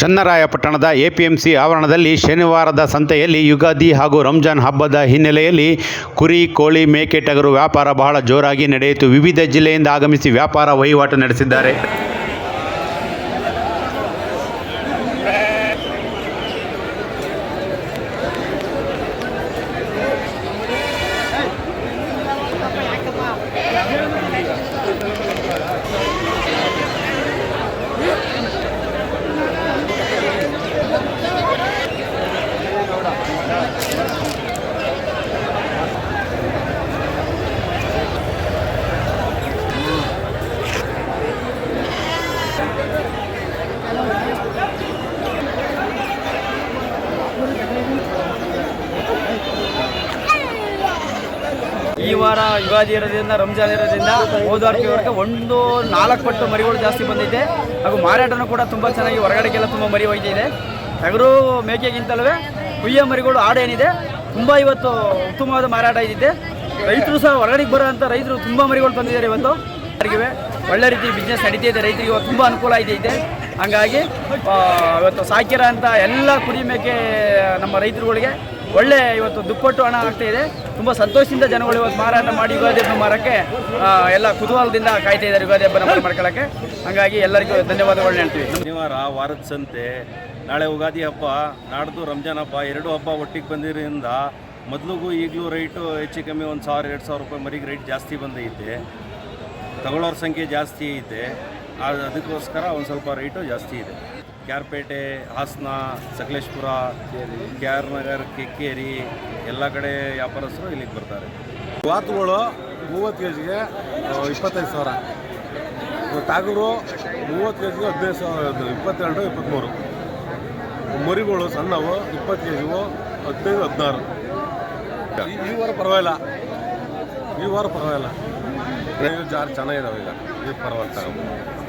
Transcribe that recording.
ಚನ್ನರಾಯಪಟ್ಟಣದ APMC ಆವರಣದಲ್ಲಿ ಶನಿವಾರದ ಸಂತೆಯಲ್ಲಿ ಯುಗಾದಿ ಹಾಗೂ ರಂಜಾನ್ ಹಬ್ಬದ ಹಿನ್ನೆಲೆಯಲ್ಲಿ ಕುರಿ, ಕೋಳಿ, ಮೇಕೆ, ಟಗರು ವ್ಯಾಪಾರ ಬಹಳ ಜೋರಾಗಿ ನಡೆಯಿತು. ವಿವಿಧ ಜಿಲ್ಲೆಯಿಂದ ಆಗಮಿಸಿ ವ್ಯಾಪಾರ ವಹಿವಾಟು ನಡೆಸಿದ್ದಾರೆ. ಈ ವಾರ ಯುಗಾದಿ ಇರೋದ್ರಿಂದ, ರಂಜಾನ್ ಇರೋದ್ರಿಂದ ಹೋದ ವಾರಕ್ಕೆ ಒಂದು ನಾಲ್ಕು ಪಟ್ಟು ಮರಿಗಳು ಜಾಸ್ತಿ ಬಂದಿದೆ. ಹಾಗೂ ಮಾರಾಟನೂ ಕೂಡ ತುಂಬ ಚೆನ್ನಾಗಿ ಹೊರಗಡೆಗೆಲ್ಲ ತುಂಬ ಮರಿ ಹೋಯ್ತಿದೆ ಟಗರು ಮೇಕೆಗಿಂತಲೂ ಕುಯ್ಯ ಮರಿಗಳು ಆಡೇನಿದೆ. ತುಂಬ ಇವತ್ತು ಉತ್ತಮವಾದ ಮಾರಾಟ ಇದ್ದಿದೆ ರೈತರು ಸಹ ಹೊರಗಡೆಗೆ ಬರೋಂಥ ರೈತರು ತುಂಬ ಮರಿಗಳು ಬಂದಿದ್ದಾರೆ ಇವತ್ತು. ಅವರಿಗೆ ಒಳ್ಳೆ ರೀತಿ ಬಿಸ್ನೆಸ್ ನಡೀತಾ ಇದೆ. ರೈತರಿಗೆ ಇವತ್ತು ತುಂಬ ಅನುಕೂಲ ಇದೆ. ಹಂಗಾಗಿ ಇವತ್ತು ಸಾಕಿರೋ ಅಂತ ಎಲ್ಲ ಕುರಿ ಮೇಕೆ ನಮ್ಮ ರೈತರುಗಳಿಗೆ ಒಳ್ಳೆ ಇವತ್ತು ದುಪ್ಪಟ್ಟು ಹಣ ಆಗ್ತಾ ಇದೆ. ತುಂಬ ಸಂತೋಷದಿಂದ ಜನಗಳು ಇವತ್ತು ಮಾರಾಟ ಮಾಡಿ ಯುಗಾದಿ ಹಬ್ಬ ಮಾರಕ್ಕೆ ಎಲ್ಲ ಕುತೂಹಲದಿಂದ ಕಾಯ್ತಾ ಇದ್ದಾರೆ ಯುಗಾದಿ ಹಬ್ಬನ ಮಾಡ್ಕೊಳ್ಳೋಕ್ಕೆ ಹಾಗಾಗಿ ಎಲ್ಲರಿಗೂ ಧನ್ಯವಾದಗಳನ್ನ ಹೇಳ್ತೀವಿ. ಶನಿವಾರ, ವಾರದ ಸಂತೆ, ನಾಳೆ ಯುಗಾದಿ ಹಬ್ಬ, ನಾಡ್ದು ರಂಜಾನ್ ಹಬ್ಬ, ಎರಡು ಹಬ್ಬ ಒಟ್ಟಿಗೆ ಬಂದಿರೋದ್ರಿಂದ ಮೊದಲಿಗೂ ಈಗಲೂ ರೈಟು ಹೆಚ್ಚು ಕಮ್ಮಿ ಒಂದು ಸಾವಿರ, ಎರಡು ಸಾವಿರ ರೂಪಾಯಿ ಮರಿಗೆ ರೇಟ್ ಜಾಸ್ತಿ ಬಂದೈತೆ ತಗೊಳ್ಳೋರ ಸಂಖ್ಯೆ ಜಾಸ್ತಿ ಐತೆ. ಅದಕ್ಕೋಸ್ಕರ ಒಂದು ಸ್ವಲ್ಪ ರೇಟು ಜಾಸ್ತಿ ಇದೆ. ಕ್ಯಾರ್ಪೇಟೆ, ಹಾಸನ, ಸಕಲೇಶ್ಪುರ ಕೆ ಆರ್ ನಗರ್ ಕೆಕ್ಕೇರಿ ಎಲ್ಲ ಕಡೆ ವ್ಯಾಪಾರಸ್ಥರು ಇಲ್ಲಿಗೆ ಬರ್ತಾರೆ. ವಾತುಗಳು ಮೂವತ್ತು ಕೆ ಜಿಗೆ ಇಪ್ಪತ್ತೈದು ಸಾವಿರ. ಟಾಗರು ಮೂವತ್ತು ಕೆ ಜಿಗೆ ಹದಿನೈದು ಸಾವಿರ ಇಪ್ಪತ್ತೆರಡು ಇಪ್ಪತ್ತ್ಮೂರು ಮರಿಗಳು ಸಣ್ಣವು, ಇಪ್ಪತ್ತು ಕೆ ಜಿವು ಹದಿನೈದು, ಹದಿನಾರು. ಈ- ವಾರ ಪರವಾಗಿಲ್ಲ. ಈ ವಾರ ಪರವಾಗಿಲ್ಲ. ಜಾರು ಚೆನ್ನಾಗಿದಾವೆ ಈಗ. ಈ ಪರವಾಗಿಲ್ಲ.